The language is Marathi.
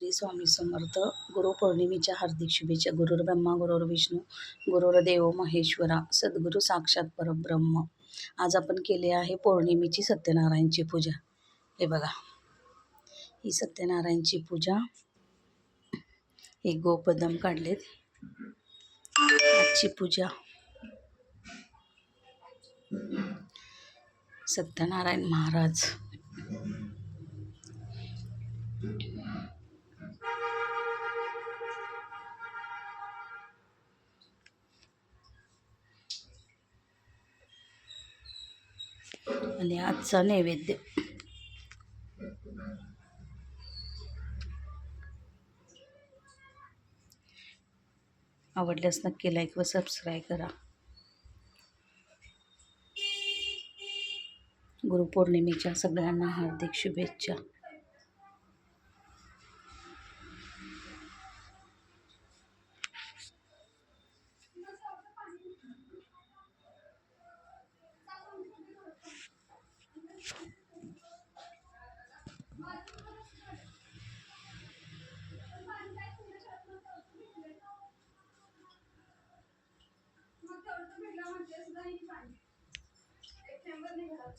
श्री स्वामी समर्थ गुरुपौर्णिमेच्या हार्दिक शुभेच्छा. गुरुर ब्रह्मा गुरुर विष्णू गुरुर देव महेश्वरा सद्गुरू साक्षात परब्रह्म. आज आपण केले आहे पौर्णिमेची सत्यनारायणची पूजा. हे बघा. ही सत्यनारायणची पूजा. हे गोपदम काढलेत. आजची पूजा. सत्यनारायण महाराज. आणि आजचा नैवेद्य. आवडल्यास नक्की लाईक व सबस्क्राईब करा. गुरुपौर्णिमेच्या सगळ्यांना हार्दिक शुभेच्छा. मग नाही पाणी एक थेंबर निघाला